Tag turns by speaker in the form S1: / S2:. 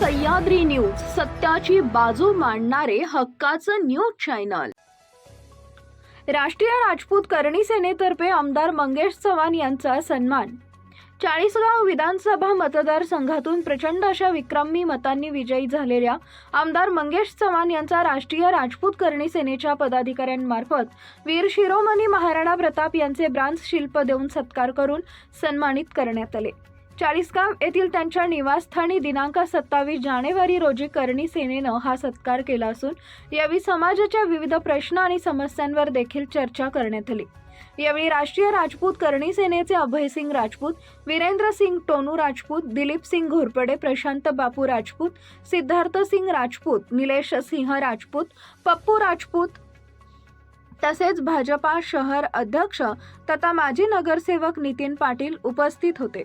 S1: Sahyadri news सत्याची बाजू मांडणारे हक्काचं न्यूज चॅनल. राष्ट्रीय राजपूत करणी सेनेतर्फे आमदार मंगेश चव्हाण यांचा सन्मान. चाळीसगाव विधानसभा मतदारसंघातून प्रचंड अशा विक्रमी मतांनी विजयी झालेल्या आमदार मंगेश चव्हाण यांचा राष्ट्रीय राजपूत करणी सेनेच्या पदाधिकाऱ्यांमार्फत वीर शिरोमणी महाराणा प्रताप यांचे ब्रांज शिल्प देऊन सत्कार करून सन्मानित करण्यात आले. चाळीसगाव येथील त्यांच्या निवासस्थानी दिनांक सत्तावीस जानेवारी रोजी करणी सेनेनं हा सत्कार केला असून यावेळी समाजाच्या विविध प्रश्न आणि समस्यांवर देखील चर्चा करण्यात आली. यावेळी राष्ट्रीय राजपूत करणी सेनेचे अभयसिंग राजपूत वीरेंद्र सिंग टोनू राजपूत दिलीप सिंग घोरपडे प्रशांत बापू राजपूत सिद्धार्थ सिंग राजपूत निलेश सिंह राजपूत पप्पू राजपूत तसेच भाजपा शहर अध्यक्ष तथा माजी नगरसेवक नितीन पाटील उपस्थित होते.